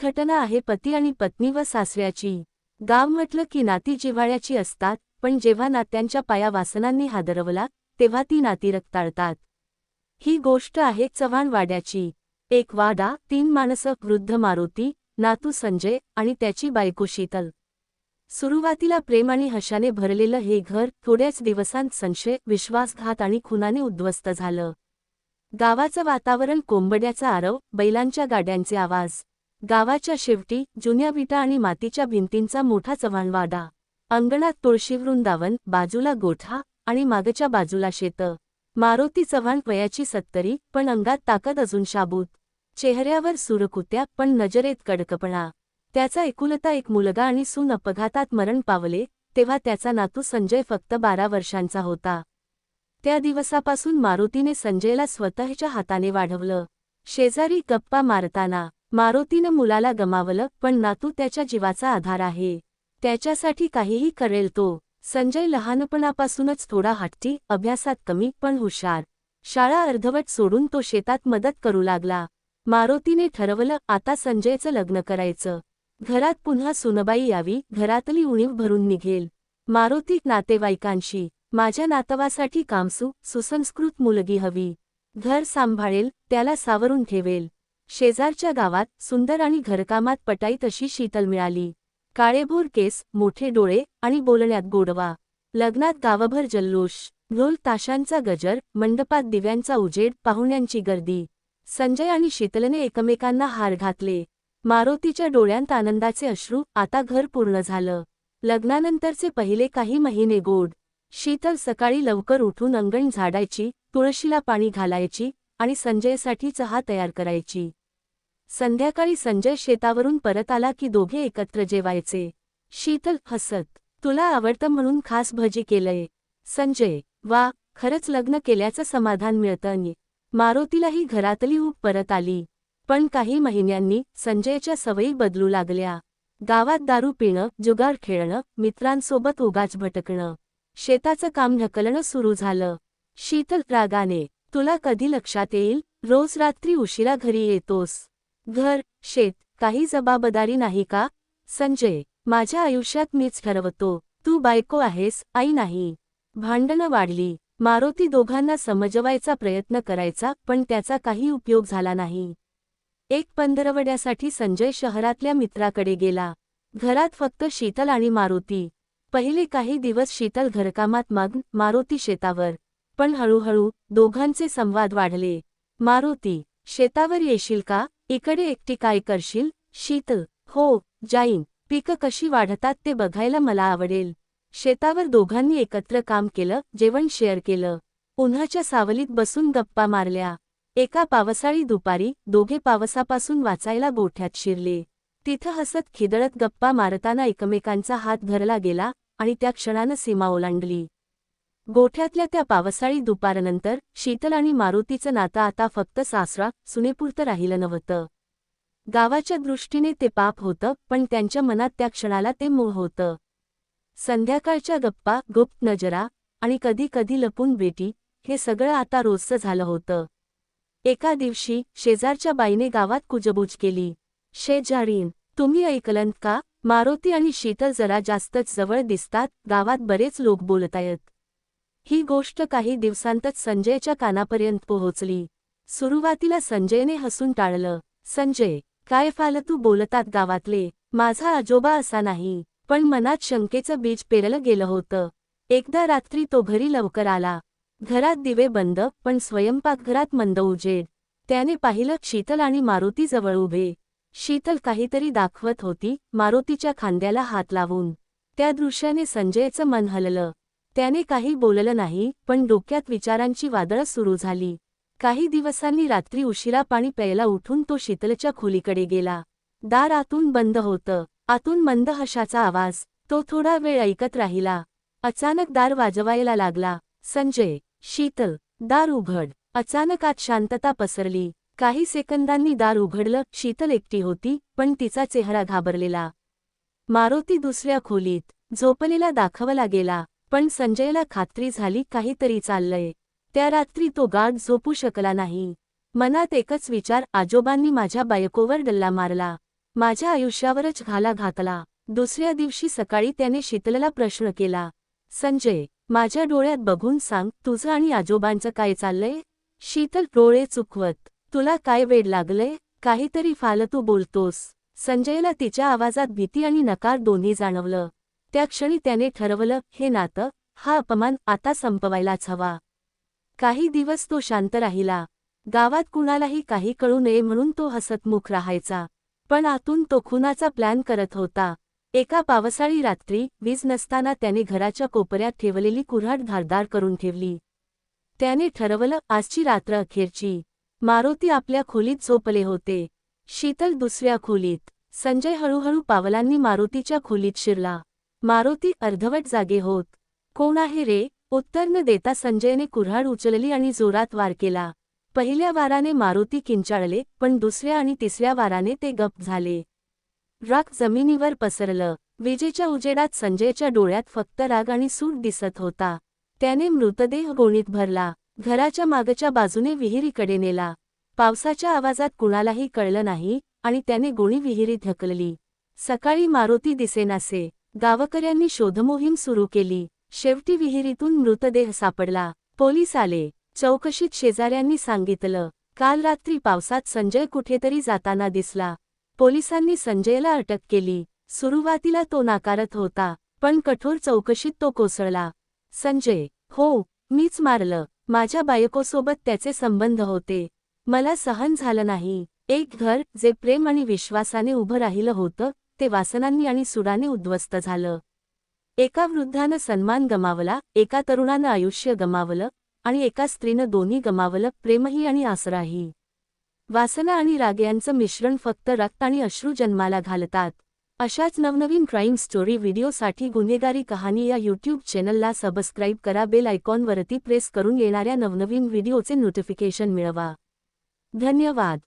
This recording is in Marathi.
घटना आहे पती आणि पत्नी व सासऱ्याची. गाव म्हटलं की नाती जिव्हाळ्याची असतात पण जेव्हा नात्यांच्या पाया वासनांनी हादरवला तेव्हा ती नाती रक्ताळतात. ही गोष्ट आहे चव्हाण वाड्याची एक वाडा तीन माणसं वृद्ध मारुती नातू संजय आणि त्याची बायको शीतल. सुरुवातीला प्रेम आणि हशाने भरलेलं हे घर थोड्याच दिवसांत संशय विश्वासघात आणि खुनाने उद्ध्वस्त झालं. गावाचं वातावरण कोंबड्याचा आरव बैलांच्या गाड्यांचे आवाज. गावाच्या शेवटी जुन्या विटा आणि मातीच्या भिंतींचा मोठा चव्हाणवाडा. अंगणात तुळशी वृंदावन बाजूला गोठा आणि मागच्या बाजूला शेत. मारुती चव्हाण वयाची सत्तरी पण अंगात ताकद अजून शाबूत. चेहऱ्यावर सुरकुत्या पण नजरेत कडकपणा. त्याचा एकुलता एक मुलगा आणि सून अपघातात मरण पावले तेव्हा त्याचा नातू संजय फक्त बारा वर्षांचा होता. त्या दिवसापासून मारुतीने संजयला स्वतःच्या हाताने वाढवलं. शेजारी गप्पा मारताना मारुतीनं मुलाला गमावलं पण नातू त्याच्या जीवाचा आधार आहे. त्याच्यासाठी काहीही करेल तो. संजय लहानपणापासूनच थोडा हट्टी अभ्यासात कमी पण हुशार. शाळा अर्धवट सोडून तो शेतात मदत करू लागला. मारुतीने ठरवलं आता संजयचं लग्न करायचं. घरात पुन्हा सुनबाई यावी घरातली उणीव भरून निघेल. मारुती नातेवाईकांशी. माझ्या नातवासाठी कामसू सुसंस्कृत मुलगी हवी. घर सांभाळेल त्याला सावरून ठेवेल. शेजारच्या गावात सुंदर आणि घरकामात पटाई तशी शीतल मिळाली. काळेभोर केस मोठे डोळे आणि बोलण्यात गोडवा. लग्नात गावभर जल्लोष. ढोल ताशांचा गजर मंडपात दिव्यांचा उजेड पाहुण्यांची गर्दी. संजय आणि शीतलने एकमेकांना हार घातले. मारुतीच्या डोळ्यांत आनंदाचे अश्रू आता घर पूर्ण झालं. लग्नानंतरचे पहिले काही महिने गोड. शीतल सकाळी लवकर उठून अंगण झाडायची तुळशीला पाणी घालायची आणि संजयसाठी चहा तयार करायची. संध्याकाळी संजय शेतावरून परत आला की दोघे एकत्र जेवायचे. शीतल हसत तुला आवडतं म्हणून खास भजी केलंय. संजय वा खरंच लग्न केल्याचं समाधान मिळतं मारुतीलाही घरातली ऊब परत आली. पण काही महिन्यांनी संजयच्या सवयी बदलू लागल्या. गावात दारू पिणं जुगार खेळणं मित्रांसोबत उगाच भटकणं शेताचं काम ढकलणं सुरू झालं. शीतल रागाने तुला कधी लक्षात येईल? रोज रात्री उशिरा घरी येतोस. घर शेत काही जबाबदारी नाही का? संजय माझ्या आयुष्यात मीच ठरवतो. तू बायको आहेस आई नाही. भांडणं वाढली. मारुती दोघांना समजवायचा प्रयत्न करायचा पण त्याचा काही उपयोग झाला नाही. एक पंधरवड्यासाठी संजय शहरातल्या मित्राकडे गेला. घरात फक्त शीतल आणि मारुती. पहिले काही दिवस शीतल घरकामात मग्न मारुती शेतावर. पण हळूहळू दोघांचे संवाद वाढले. मारुती शेतावर येशील का? इकडे एकटी काय करशील? शीत. हो जाईन. पिकं कशी वाढतात ते बघायला मला आवडेल. शेतावर दोघांनी एकत्र काम केलं जेवण शेअर केलं. उन्हाच्या सावलीत बसून गप्पा मारल्या. एका पावसाळी दुपारी दोघे पावसापासून वाचायला गोठ्यात शिरले. तिथं हसत खिदळत गप्पा मारताना एकमेकांचा हात धरला गेला आणि त्या क्षणानं सीमा ओलांडली. गोठ्यातल्या त्या पावसाळी दुपारनंतर शीतल आणि मारुतीचं नातं आता फक्त सासरा सुनेपुरतं राहिलं नव्हतं. गावाच्या दृष्टीने ते पाप होतं पण त्यांच्या मनात त्या क्षणाला ते मूळ होतं. संध्याकाळच्या गप्पा गुप्त नजरा आणि कधी कधी लपून बेटी हे सगळं आता रोजचं झालं होतं. एका दिवशी शेजारच्या बाईने गावात कुजबूज केली. शेजारीन तुम्ही ऐकलंत का? मारुती आणि शीतल जरा जास्तच जवळ दिसतात गावात बरेच लोक बोलतायत. ही गोष्ट काही दिवसांतच संजयच्या कानापर्यंत पोहोचली. सुरुवातीला संजयने हसून टाळलं संजय काय फालतू बोलतात गावातले? माझा आजोबा असा नाही. पण मनात शंकेचं बीज पेरलं गेलं होतं. एकदा रात्री तो घरी लवकर आला. घरात दिवे बंद पण स्वयंपाकघरात मंद उजेड. त्याने पाहिलं शीतल आणि मारुती जवळ उभे. शीतल काहीतरी दाखवत होती मारुतीच्या खांद्याला हात लावून. त्या दृश्याने संजयचं मन हललं. त्याने काही बोललं नाही पण डोक्यात विचारांची वादळं सुरू झाली. काही दिवसांनी रात्री उशिरा पाणी प्यायला उठून तो शीतलच्या खोलीकडे गेला. दार आतून बंद होतं. आतून मंद हशाचा आवाज तो थोडा वेळ ऐकत राहिला. अचानक दार वाजवायला लागला. संजय शीतल दार उघड. अचानक आत शांतता पसरली. काही सेकंदांनी दार उघडलं. शीतल एकटी होती पण तिचा चेहरा घाबरलेला. मारुती दुसऱ्या खोलीत झोपलेला दाखवला गेला. पण संजयला खात्री झाली काहीतरी चाललंय. त्या रात्री तो गाढ झोपू शकला नाही. मनात एकच विचार आजोबांनी माझ्या बायकोवर डल्ला मारला. माझ्या आयुष्यावरच घाला घातला. दुसऱ्या दिवशी सकाळी त्याने शीतलला प्रश्न केला. संजय माझ्या डोळ्यात बघून सांग तुझं आणि आजोबांचं काय चाललंय? शीतल डोळे चुकवत तुला काय वेड लागलंय? काहीतरी फालतू बोलतोस. संजयला तिच्या आवाजात भीती आणि नकार दोन्ही जाणवलं. त्या क्षणी त्याने ठरवलं हे नातं हा अपमान आता संपवायलाच हवा. काही दिवस तो शांत राहिला. गावात कुणालाही काही कळू नये म्हणून तो हसतमुख राहायचा. पण आतून तो खुनाचा प्लॅन करत होता. एका पावसाळी रात्री वीज नसताना त्याने घराच्या कोपऱ्यात ठेवलेली कुऱ्हाड धारदार करून ठेवली. त्याने ठरवलं आजची रात्र अखेरची. मारुती आपल्या खोलीत झोपले होते. शीतल दुसऱ्या खोलीत. संजय हळूहळू पावलांनी मारुतीच्या खोलीत शिरला. मारुती अर्धवट जागे होत. कोण आहे रे उत्तर न देता संजयने कुऱ्हाड उचलली आणि जोरात वार केला. पहिल्या वाराने मारुती किंचाळले पण दुसऱ्या आणि तिसऱ्या वाराने ते गप झाले. राग जमिनीवर पसरलं. विजेच्या उजेडात संजयच्या डोळ्यात फक्त राग आणि सूट दिसत होता. त्याने मृतदेह गोणीत भरला. घराच्या मागच्या बाजूने विहिरीकडे नेला. पावसाच्या आवाजात कुणालाही कळलं नाही आणि त्याने गोणी विहिरीत ढकलली. सकाळी मारुती दिसेनासे. गावकऱ्यांनी शोधमोहीम सुरू केली. शेवटी विहिरीतून मृतदेह सापडला. पोलीस आले. चौकशीत शेजाऱ्यांनी सांगितलं काल रात्री पावसात संजय कुठेतरी जाताना दिसला. पोलिसांनी संजयला अटक केली. सुरुवातीला तो नाकारत होता पण कठोर चौकशीत तो कोसळला. संजय हो मीच मारलं. माझ्या बायकोसोबत त्याचे संबंध होते. मला सहन झालं नाही. एक घर जे प्रेम आणि विश्वासाने उभं राहिलं होतं ते वासनांनी आणि सुडाने उद्ध्वस्त झालं. एका वृद्धानं सन्मान गमावला एका तरुणानं आयुष्य गमावलं आणि एका स्त्रीनं दोन्ही गमावलं प्रेमही आणि आसराही. वासना आणि राग यांचं मिश्रण फक्त रक्त आणि अश्रू जन्माला घालतात. अशाच नवनवीन क्राईम स्टोरी व्हिडिओसाठी गुन्हेगारी कहाणी या यूट्यूब चॅनलला सबस्क्राईब करा बेल आयकॉनवरती प्रेस करून येणाऱ्या नवनवीन व्हिडिओचे नोटिफिकेशन मिळवा. धन्यवाद.